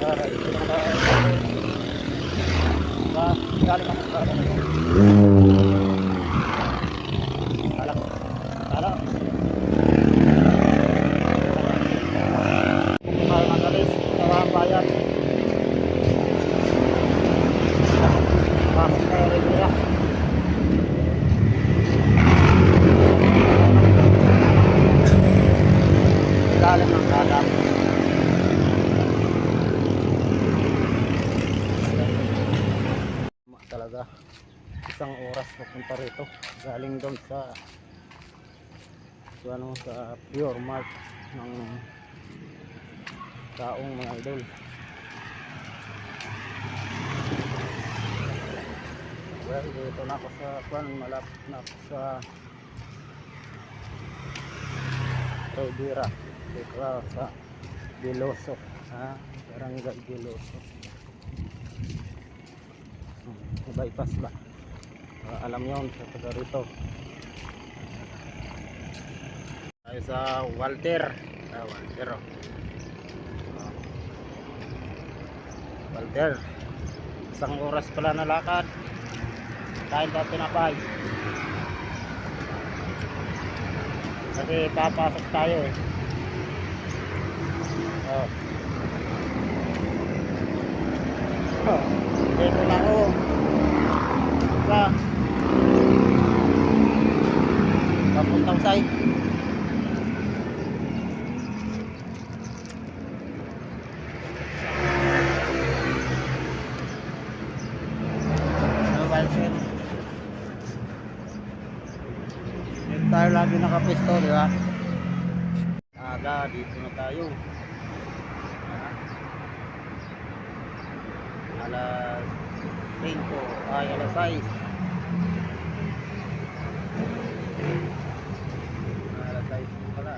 Galing ako sa ano. Kala. Kala. Kaya magalis, tawa ang bayan. Bakit tayo rin nila? Galing ng kalam. Isang oras papunta rito. Galing doon sa sa ano sa Pure Mart ng taong mga idol. Well, dito na ako sa kwan, malapit na ako sa Taubira. Dito sa Biloso. Ha? Barangay Biloso. Hmm, bypass ba? Alam nyo sa taga rito. Tayo sa Walter. Ah, Walter. Oh. Walter. Isang oras pala na lakad. Kain tayo pinapay. Kasi papasok tayo eh. Oh. Oh. Dito na ako. Sa papuntang site. Dito tayo lagi nakapisto, di ba? Aga, dito na tayo. Alas 5, ay alas 6. Alas 6 pala.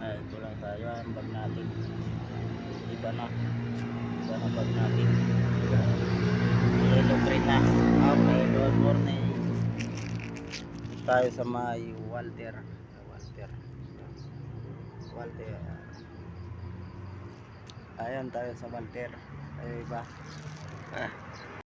Ay, ito lang tayo ang bag natin. Iba na. Iba na bag natin. Yellow green na. Okay, good morning. Tayo sa may Walter. Walter. Walter. Ayan tayo sa Walter. Ay ba? Ah.